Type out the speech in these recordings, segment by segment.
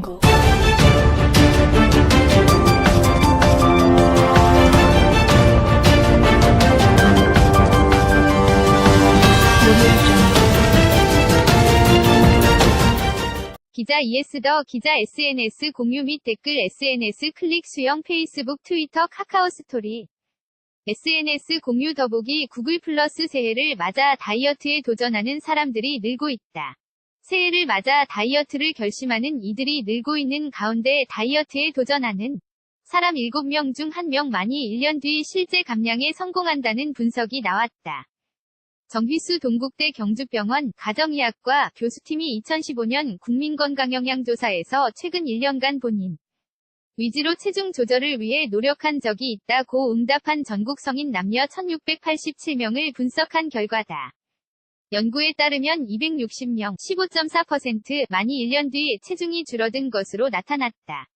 거. 기자 ES 더 기자 SNS 공유 및 댓글 SNS 클릭 수영 페이스북 트위터 카카오 스토리 SNS 공유 더보기 구글 플러스 새해를 맞아 다이어트에 도전하는 사람들이 늘고 있다. 새해를 맞아 다이어트를 결심하는 이들이 늘고 있는 가운데 다이어트에 도전하는 사람 7명 중 1명만이 1년 뒤 실제 감량에 성공한다는 분석이 나왔다. 정휘수 동국대 경주병원 가정의학과 교수팀이 2015년 국민건강영양조사에서 최근 1년간 본인 위주로 체중 조절을 위해 노력한 적이 있다고 응답한 전국 성인 남녀 1687명을 분석한 결과다. 연구에 따르면 260명 15.4%만이 1년 뒤 체중이 줄어든 것으로 나타났다.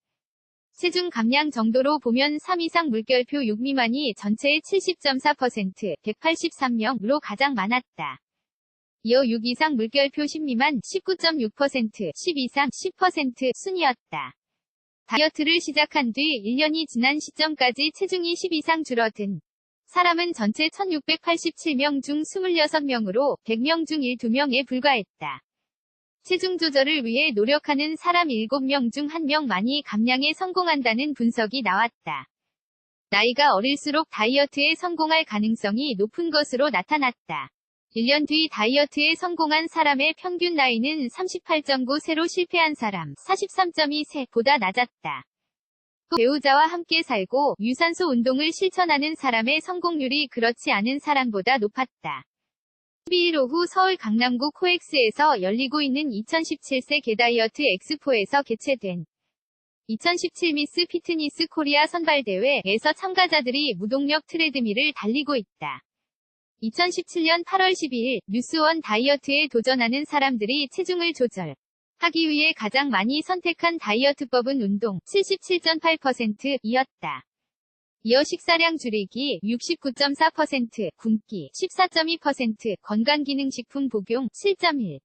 체중 감량 정도로 보면 3 이상 물결표 6 미만이 전체의 70.4% 183명으로 가장 많았다. 이어 6 이상 물결표 10 미만 19.6% 10 이상 10% 순이었다. 다이어트를 시작한 뒤 1년이 지난 시점까지 체중이 10 이상 줄어든 사람은 전체 1687명 중 26명으로 100명 중 1-2명에 불과했다. 체중 조절을 위해 노력하는 사람 7명 중 1명만이 감량에 성공한다는 분석이 나왔다. 나이가 어릴수록 다이어트에 성공할 가능성이 높은 것으로 나타났다. 1년 뒤 다이어트에 성공한 사람의 평균 나이는 38.9세로 실패한 사람 43.2세보다 낮았다. 또 배우자와 함께 살고 유산소 운동을 실천하는 사람의 성공률이 그렇지 않은 사람보다 높았다. 12일 오후 서울 강남구 코엑스에서 열리고 있는 2017 세계 다이어트 엑스포에서 개최된 2017 미스 피트니스 코리아 선발대회에서 참가자들이 무동력 트레드밀을 달리고 있다. 2017년 8월 12일 뉴스원 다이어트에 도전하는 사람들이 체중을 조절 하기 위해 가장 많이 선택한 다이어트법은 운동 77.8%이었다. 이어 식사량 줄이기 69.4%, 굶기 14.2%, 건강기능식품 복용 7.1%,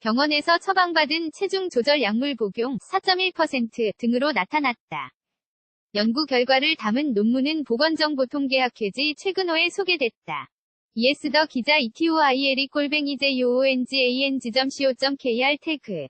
병원에서 처방받은 체중 조절 약물 복용 4.1% 등으로 나타났다. 연구 결과를 담은 논문은 보건정보통계학회지 최근호에 소개됐다. ES 더 기자 ETOILE 골뱅이 JOONGANG.co.kr 태그